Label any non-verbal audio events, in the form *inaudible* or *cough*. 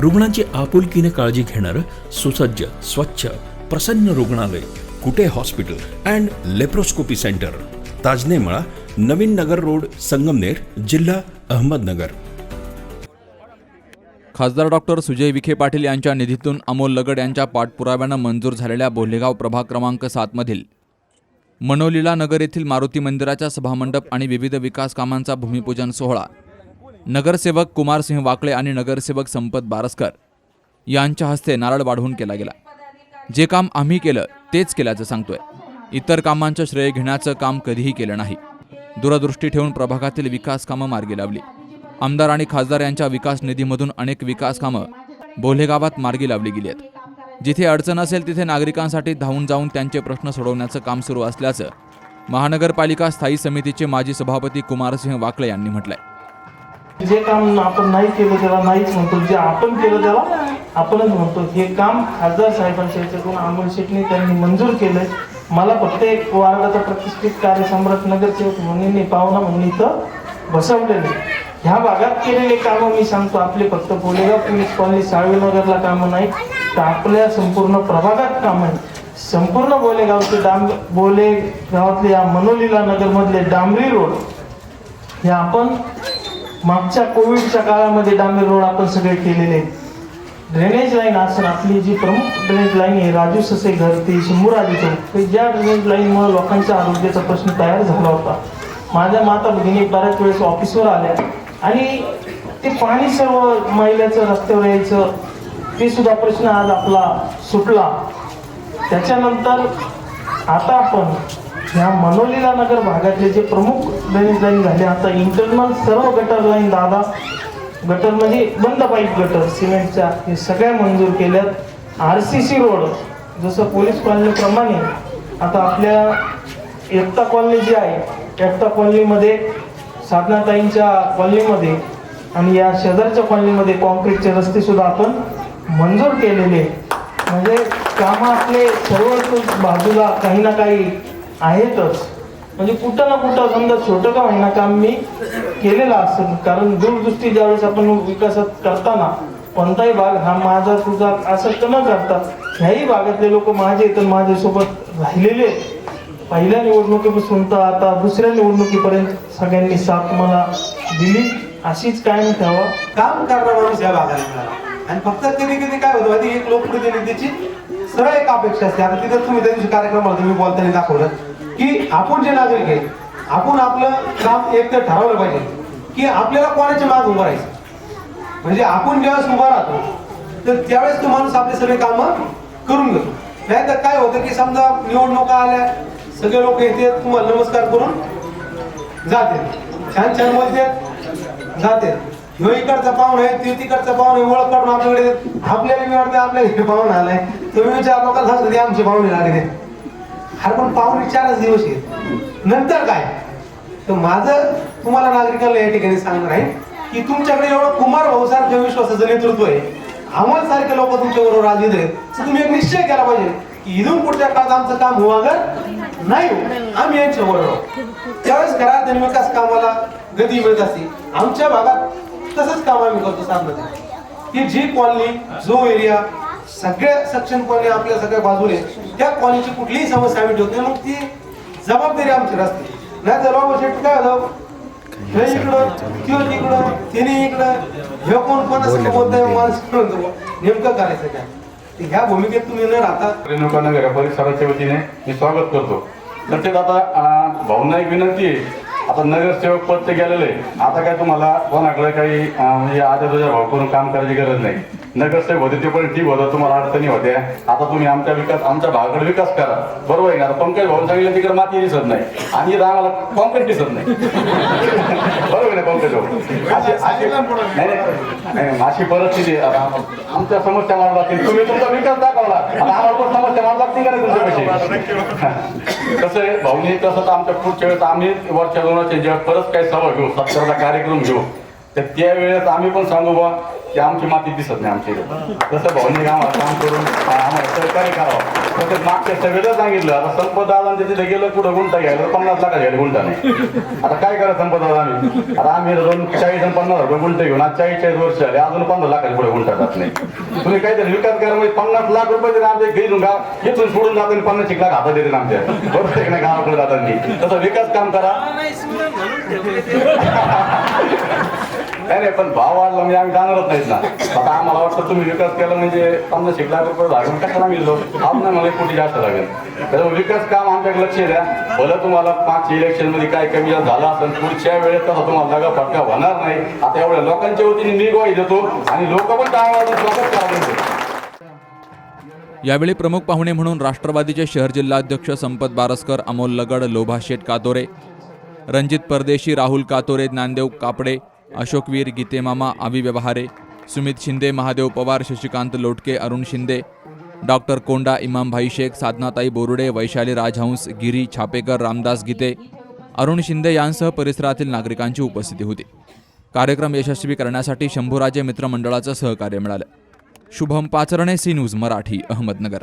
रुग्णांची आपुलकीने काळजी घेणारं सुसज्ज स्वच्छ प्रसन्न रुग्णालय Kute hospital and laparoscopy centre. Tajne Mala Navin Nagar road Sangamner जिल्हा अहमदनगर. खासदार डॉक्टर सुजय विखे पाटील यांच्या निधीतून अमोल लगड यांच्या पाठपुराव्यानं मंजूर झालेल्या बोलेगाव प्रभाग क्रमांक सातमधील मनोलीला नगर येथील मारुती मंदिराच्या सभामंडप आणि विविध विकास कामांचा भूमिपूजन सोहळा. नगरसेवक कुमारसिंह वाकळे आणि नगरसेवक संपत बारसकर यांच्या हस्ते नारळ वाढवून केला गेला. जे काम आम्ही केलं तेच केल्याचं सांगतोय. इतर कामांचं श्रेय घेण्याचं काम कधीही केलं नाही. दूरदृष्टी ठेवून प्रभागातील विकास कामं मार्गी लावली. आमदार आणि खासदार यांच्या विकास निधीमधून अनेक विकास कामं बोलेगावात मार्गी लावली गेली आहेत. जिथे अडचण असेल तिथे नागरिकांसाठी धावून जाऊन त्यांचे प्रश्न सोडवण्याचं काम सुरू असल्याचं महानगरपालिका स्थायी समितीचे माजी सभापती कुमारसिंह वाकळे यांनी म्हटलंय. जे काम आपण नाही केलं त्याला नाहीच म्हणतो जे आपण केलं त्याला आपणच म्हणतो. हे काम खासदार साहेबांच्या याच्यातून अमोल शेटने त्यांनी मंजूर केलंय. मला फक्त एक वार्डाचा प्रतिष्ठित कार्यसम्राट नगरसेवक म्हणून पाहुणा म्हणून इथं बसवलेले ह्या भागात केलेले कामं मी सांगतो. आपले फक्त बोलेगाव पोलीस कॉलनी साळवेनगरला कामं नाही तर आपल्या संपूर्ण प्रभागात कामं आहे संपूर्ण बोलेगावचे डांब बोले गावातले या मनोलीला नगरमधले डांबरी रोड हे आपण मागच्या कोविडच्या काळामध्ये डांबेर रोड आपण सगळे केलेले. आहेत ड्रेनेज लाईन असं आपली जी प्रमुख ड्रेनेज लाईन आहे राजू ससे घर ते शंभूराजी चौक ते ज्या ड्रेनेज लाईनमुळे लोकांच्या आरोग्याचा प्रश्न तयार झाला होता. माझ्या माता भगिनी बऱ्याच वेळेस ऑफिसवर आल्या. आणि ते पाणी सर्व महिलाचं रस्त्यावर यायचं ते सुद्धा प्रश्न आज आपला सुटला. त्याच्यानंतर आता आपण ह्या मनोलीला नगर भागातले जे प्रमुख ड्रेनेज लाईन झाले आता इंटरनल सर्व गटर लाईन दादा. गटर म्हणजे बंद पाईप गटर सिमेंटच्या हे सगळ्या मंजूर केल्यात. आर सी सी रोड जसं पोलीस कॉलनीप्रमाणे आता आपल्या एकता कॉलनी जी आहे एकता कॉलनीमध्ये साधनाताईंच्या कॉलनीमध्ये आणि या शेजारच्या कॉलनीमध्ये कॉन्क्रीटचे रस्ते सुद्धा आपण मंजूर केलेले. म्हणजे कामं आपले सर्व बाजूला काही ना काही आहेतच. म्हणजे कुठं ना कुठं समजा छोटं का होईना काम मी केलेलं असेल कारण दूरदृष्टी ज्यावेळेस आपण विकासात करताना कोणताही भाग हा माझा तुझा असं न करता ह्याही भागातले लोक माझे तर माझ्यासोबत राहिलेले आहेत. पहिल्या निवडणुकीपासून तर आता दुसऱ्या निवडणुकीपर्यंत सगळ्यांनी साथ मला दिली. अशीच कायम ठेवा. काम करणार माणूस या भागाला मिळाला आणि फक्त कधी कधी काय होतं माहिती एक लोकप्रतिनिधीची सरळ एक अपेक्षा असते. आता तिथं तुम्ही त्या दिवशी कार्यक्रमाला तुम्ही बोलताना दाखवलं. की आपण जे नागरिक आहे आपण आपलं काम एक तर ठरवलं पाहिजे की आपल्याला कोणाच्या माग उभं राहायचं. म्हणजे आपण ज्यावेळेस उभा राहतो तर त्यावेळेस तो माणूस आपले सगळे कामं करून घेतो. नाही तर काय होतं की समजा निवडणुका आल्या सगळे लोक येते तुम्हाला नमस्कार करून जाते. छान छान बोलते जाते. ह्यो इकडचा पाहुण आहे ते तिकडचा पाहुणे ओळख काढून आपल्याकडे आपल्याला मी वाटतं आपल्या इकडे पाहुणे आलाय. तुम्ही विचार लोकांना सांगतो ते आमचे पाहुणे आले अरे पण पाहुणे चारच दिवस आहेत. नंतर काय? तर माझं तुम्हाला नागरिकांना या ठिकाणी सांगणार आहे की तुमच्याकडे एवढं कुमार भाऊ सारख्या विश्वासाचं नेतृत्व आहे. आम्हाला सारखे लोक तुमच्या बरोबर आज येत आहेत. तर तुम्ही एक निश्चय केला पाहिजे की इथून पुढच्या काळात आमचं काम होवागर नाही आम्ही यांच्या बरोबर त्यावेळेस घरात आणि विकास कामाला गती मिळत असते. आमच्या भागात तसंच काम आम्ही करतो साधनं की जी कॉलनी जो एरिया सगळ्या सक्षम कॉलनी आपल्या सगळ्या बाजूने त्या कॉलनीची कुठलीही समस्या आम्ही ठेवतो मग ती जबाबदारी आमची असते नाही तर बाबा शेट काय होतं? हे इकडं त्यो तिकडं तिने इकडं हे कोण कोण असं बोलतंय माणूस नेमकं करायचं काय? ह्या भूमिकेत तुम्ही न राहता रेणुका नगर या परिसराच्या वतीने मी स्वागत करतो. नक्कीच आता अं, भाऊंना एक विनंती आहे. आता नगरसेवक पद ते गेलेले. आहे. आता काय तुम्हाला कोणाकडे काही म्हणजे आजा तुझ्या भाऊ करून काम करायची गरज नाही. नगरसेवक होते ते पण ठीक होतं तुम्हाला अडचणी होत्या. आता तुम्ही आमच्या विकास आमच्या भागाकडे विकास करा. बरोबर आहे ना पंकज भाऊन सांगितलं तिकडे माती दिसत नाही. आणि इथं आम्हाला कॉन्क्रीट दिसत नाही. *laughs* बरोबर आहे ना पंकज भाऊ? अशी अशी नाही नाही, नाही. अशी परिस्थिती आमच्या समस्या मांडू लागतील. तुम्ही तुमचा विकास दाखवला आता आम्हाला पण समस्या मांडू लागतील का नाही तुमच्यापाशी? *laughs* कसं आहे भाऊनी तसं तर आमच्या पुढच्या वेळेस आम्ही वरच्या दोन वर्षाच्या जेव्हा परत काही सभा घेऊ सत्तरचा कार्यक्रम घेऊ तर त्यावेळेस आम्ही पण सांगू बा की आमची माती दिसत नाही आमच्या जसं तसं भाऊनी आम्हाला काम करून आम्हाला सहकार्य करावं. तसंच मागच्या सगळं सांगितलं आता संपत तिथे गेलं कुठं गुंटा घ्यायला पन्नास लाखा घ्यायला गुंटा नाही. आता काय करा संपदा आम्ही? आता आम्ही दोन चाळीस आणि पन्नास रुपये गुंटे घेऊन आज चाळीस चाळीस वर्ष झाले अजून पंधरा लाखाच्या पुढे गुंटा जात नाही. तुम्ही काहीतरी विकास करा म्हणजे पन्नास लाख रुपये जरी आमच्या घेऊन गाव इथून सोडून जातात आणि पन्नास एक लाख हातात देते आमच्या. बरोबर आहे की नाही? गावाकडे जाताना. तसं विकास काम करा. नाही नाही पण भाव वाढला म्हणजे आम्ही जाणारच नाहीत ना. आता आम्हाला वाटतं तुम्ही विकास केला म्हणजे पन्नास एक लाख रुपये लागून कसं मिळलो आज आपण मला एक कोटी जास्त लागेल. त्याच्यामुळे विकास काम आमच्याकडे लक्ष द्या. भलं तुम्हाला मागच्या इलेक्शनमध्ये काय कमी झाला असेल पुढच्या वेळेस तसा तुम्हाला जागा फटका होणार नाही. आता एवढ्या लोकांच्या वतीने मी ग्वाही देतो आणि लोक पण काय स्वागत करा यावेळी प्रमुख पाहुणे म्हणून राष्ट्रवादीचे शहर जिल्हाध्यक्ष संपत बारसकर अमोल लगड लोभा शेठ कातोरे रणजित परदेशी राहुल कातोरे ज्ञानदेव कापडे अशोकवीर गीतेमामा आवी व्यवहारे सुमित शिंदे महादेव पवार शशिकांत लोटके अरुण शिंदे डॉक्टर कोंडा इमामभाई शेख साधनाताई बोरुडे वैशाली राजहंस गिरी छापेकर रामदास गीते अरुण शिंदे यांसह परिसरातील नागरिकांची उपस्थिती होती. कार्यक्रम यशस्वी करण्यासाठी शंभूराजे मित्रमंडळाचं सहकार्य मिळालं. Shubham Pacharne C news Marathi Ahmednagar.